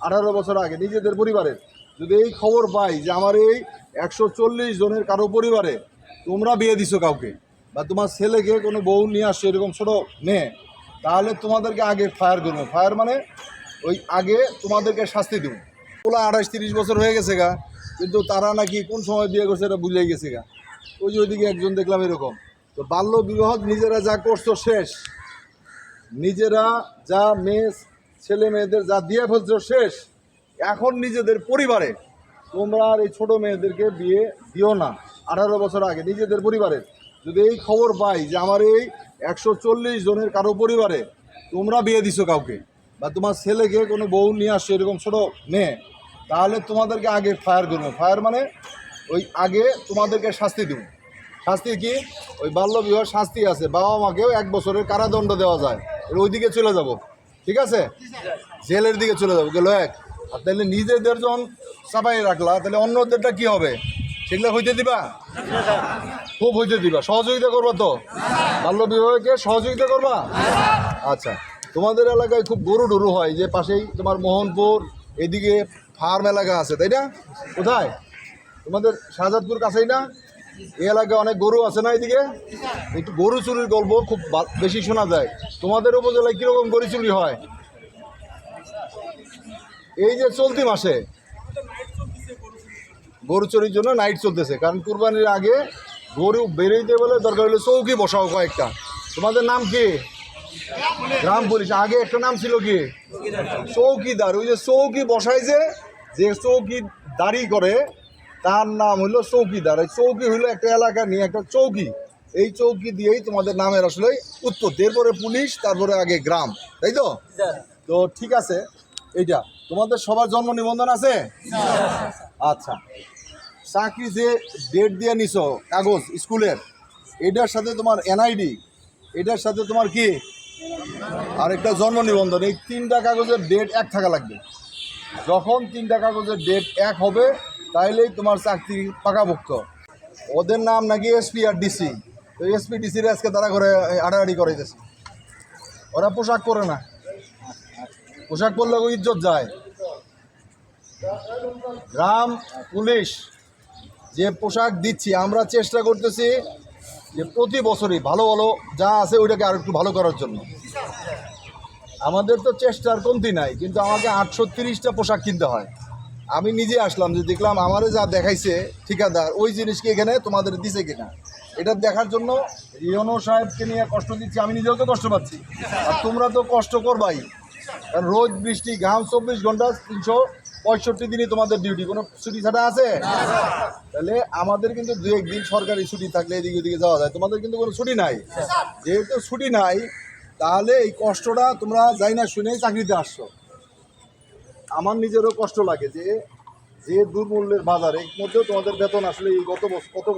আঠারো বছর আগে নিজেদের পরিবারের যদি এই খবর পাই যে আমার এই একশো চল্লিশ জনের কারও পরিবারে তোমরা বিয়ে দিছো কাউকে বা তোমার ছেলেকে কোনো বউ নিয়ে আসছো এরকম ছোটো মেয়ে, তাহলে তোমাদেরকে আগে ফায়ার করব। ফায়ার মানে ওই আগে তোমাদেরকে শাস্তি দেবো। ওলা আঠাশ তিরিশ বছর হয়ে গেছে গা, কিন্তু তারা নাকি কোন সময় বিয়ে করছে এটা বুঝে গেছে গা। ওই যে ওইদিকে একজন দেখলাম এরকম। তো বাল্য বিবাহ নিজেরা যা করছ শেষ। নিজেরা যা মেয়ে ছেলে মেয়েদের যা দিয়ে ফেলছো শেষ, এখন নিজেদের পরিবারে। তোমরা আর এই ছোটো মেয়েদেরকে বিয়ে দিও না। আঠারো বছর আগে নিজেদের পরিবারে। যদি এই খবর পাই যে আমার এই একশো চল্লিশ জনের কারও পরিবারে তোমরা বিয়ে দিছো কাউকে, বা তোমার ছেলেকে কোনো বউ নিয়ে আসছো এরকম ছোটো মেয়ে, তাহলে তোমাদেরকে আগে ফায়ার করব। ফায়ার মানে ওই আগে তোমাদেরকে শাস্তি দেবো। শাস্তি কি? ওই বাল্য বিবাহ শাস্তি আছে। বাবা মাকেও এক বছরের কারাদণ্ড দেওয়া যায়। ওইদিকে চলে যাব। ঠিক আছে? জেলের দিকে চলে যাব। গেলো এক। আর তাহলে নিজেদের যখন চাপাই রাখলা, তাহলে অন্যদেরটা কি হবে? সেগুলো হইতে দিবা? খুব হইতে দিবা। সহযোগিতা করবা তো? বাল্য বিবাহকে সহযোগিতা করবা? আচ্ছা। তোমাদের এলাকায় খুব গরু টরু হয়, যে পাশেই তোমার মোহনপুর, এদিকে ফার্ম এলাকা আছে, তাই না? কোথায়? তোমাদের শাহজাদপুর কাছেই না? এই এলাকায় অনেক গরু আছে না এদিকে? একটু গরু চুরির গল্প খুব বেশি শোনা যায়। তোমাদের উপজেলায় কীরকম গরু চুরি হয়? এই যে চলতি মাসে গরু চুরির জন্য নাইট চলতেছে, কারণ কুরবানির আগে গরু বেরোইতে বলে দরকার হলে চৌকি বসাও কয়েকটা। তোমাদের নাম কি? গ্রাম পুলিশ আগে একটা নাম ছিল কি? চৌকিদার। ওই যে চৌকি বসাই যে যে চৌকি দাঁড়ি করে, তার নাম হলো চৌকিদার। এই চৌকি হলো একটা এলাকা নিয়ে একটা চৌকি। এই চৌকি দিয়েই তোমাদের নামের আসলে উত্তর। এরপরে পুলিশ তারপরে আগে গ্রাম তাই তো? তো ঠিক আছে এইটা। তোমাদের সবার জন্ম নিবন্ধন আছে? আচ্ছা। চাকরি যে ডেট দিয়ে নিছো কাগজ স্কুলের এটার সাথে তোমার এনআইডি এটার সাথে তোমার কি? আর একটা জন্ম নিবন্ধন। এই তিনটা কাগজের ডেট এক থাকা লাগবে। যখন তিনটা কাগজের ডেট এক হবে তাইলেই তোমার চাকরি পাকাভুক্ত ওদের নাম নাকি এসপি আর ডিসি তো এসপি আজকে তারা করে আড়াআড়ি করাইতেছে। ওরা পোশাক পরে না। পোশাক পরলে ইজ্জত যায়। গ্রাম, পুলিশ, যে পোশাক দিচ্ছি, আমরা চেষ্টা করতেছি যে প্রতি বছরই ভালো ভালো যা আছে ওইটাকে আর একটু ভালো করার জন্য। আমাদের তো চেষ্টার কমতি নাই, কিন্তু আমাকে আটশো তিরিশটা পোশাক কিনতে হয়। আমি নিজে আসলাম যে দেখলাম আমারে যা দেখাইছে ঠিকাদার, ওই জিনিসকে এখানে তোমাদের দিছে কিনা? এটা দেখার জন্য রিয়নো সাহেবকে নিয়ে কষ্ট দিচ্ছি, আমি নিজেও তো কষ্ট পাচ্ছি। আর তোমরা তো কষ্ট করবাই। কারণ রোদ বৃষ্টি, ঘাম চব্বিশ ঘণ্টা, তিনশো পঁয়ষট্টি দিনই তোমাদের ডিউটি কোনো ছুটি ছাড়া আছে? তাহলে আমাদের কিন্তু দু একদিন সরকারি ছুটি থাকলে এদিকে ওদিকে যাওয়া যায়। তোমাদের কিন্তু কোনো ছুটি নাই। যেহেতু ছুটি নাই, তাহলে এই কষ্টটা তোমরা যাই না শুনেই চাকরিতে আসছো। আমার নিজেরও কষ্ট লাগে যে যে দুর্মূল্যের বাজারে মধ্যেও তোমাদের বেতন আসলে এই গত বছর কত